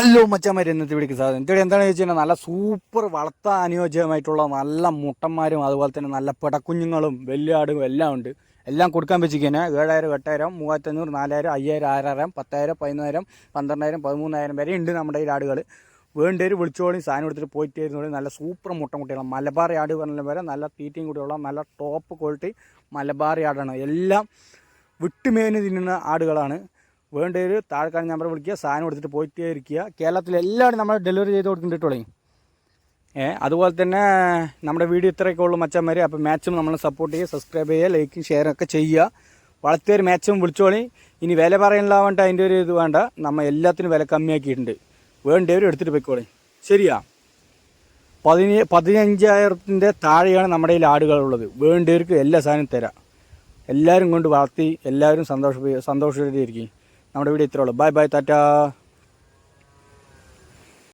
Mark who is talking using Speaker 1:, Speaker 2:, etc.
Speaker 1: Hello മച്ചന്മാർ ഇന്നത്തെ വിളിക്ക് സാധനം ഇവിടെ എന്താണെന്ന് വെച്ച് കഴിഞ്ഞാൽ നല്ല സൂപ്പർ വളർത്താൻ അനുയോജ്യമായിട്ടുള്ള നല്ല മുട്ടന്മാരും അതുപോലെ തന്നെ നല്ല പിടക്കുഞ്ഞുങ്ങളും വലിയ ആടും എല്ലാം ഉണ്ട്. എല്ലാം കൊടുക്കാൻ വെച്ചിരിക്കുന്നത് ഏഴായിരം എട്ടായിരം മൂവായിരത്തഞ്ഞൂറ് നാലായിരം അയ്യായിരം ആറായിരം പത്തായിരം പതിനായിരം പന്ത്രണ്ടായിരം പതിമൂന്നായിരം വരെ ഉണ്ട് നമ്മുടെ ഈ ആടുകൾ വേണ്ടേര് വിളിച്ചോളി സാധനം എടുത്തിട്ട് പോയിട്ട് വരുന്നോളി നല്ല സൂപ്പർ മുട്ട കുട്ടികളാണ് മലബാർ ആട് പറഞ്ഞ വരെ നല്ല തീറ്റയും കൂടിയുള്ള നല്ല ടോപ്പ് ക്വാളിറ്റി മലബാർ ആടാണ്. എല്ലാം വിട്ടുമേന് തിന്നുന്ന ആടുകളാണ്. വേണ്ടവർ താഴെക്കാണ് നമ്പർ വിളിക്കുക സാധനം എടുത്തിട്ട് പോയിട്ടേ ഇരിക്കുക. കേരളത്തിൽ എല്ലാവരും നമ്മൾ ഡെലിവറി ചെയ്ത് കൊടുക്കുന്നുണ്ട് തുടങ്ങി ഏ അതുപോലെ തന്നെ നമ്മുടെ വീഡിയോ ഇത്രയൊക്കെ ഉള്ളൂ മച്ചന്മാർ അപ്പോൾ മാക്സിമം നമ്മൾ സപ്പോർട്ട് ചെയ്യുക സബ്സ്ക്രൈബ് ചെയ്യുക ലൈക്കും ഷെയറും ഒക്കെ ചെയ്യുക. വളർത്തിയൊരു മാക്സിമം വിളിച്ചോളി. ഇനി വില പറയാനില്ലാവേണ്ട അതിന്റെ ഒരു ഇത് വേണ്ട. നമ്മൾ എല്ലാത്തിനും വില കമ്മിയാക്കിയിട്ടുണ്ട്. വേണ്ടവരും എടുത്തിട്ട് പോയിക്കോളി. ശരിയാ? പതിന പതിനഞ്ചായിരത്തിന്റെ താഴെയാണ് നമ്മുടെ ഈ ആടുകളുള്ളത്. വേണ്ടവർക്ക് എല്ലാ സാധനവും തരാം. എല്ലാവരും കൊണ്ട് വളർത്തി എല്ലാവരും സന്തോഷ സന്തോഷമായിരിക്കും നമ്മുടെ വീഡിയോ ഇത്രയുള്ളൂ ബൈ ബൈ ടാറ്റാ.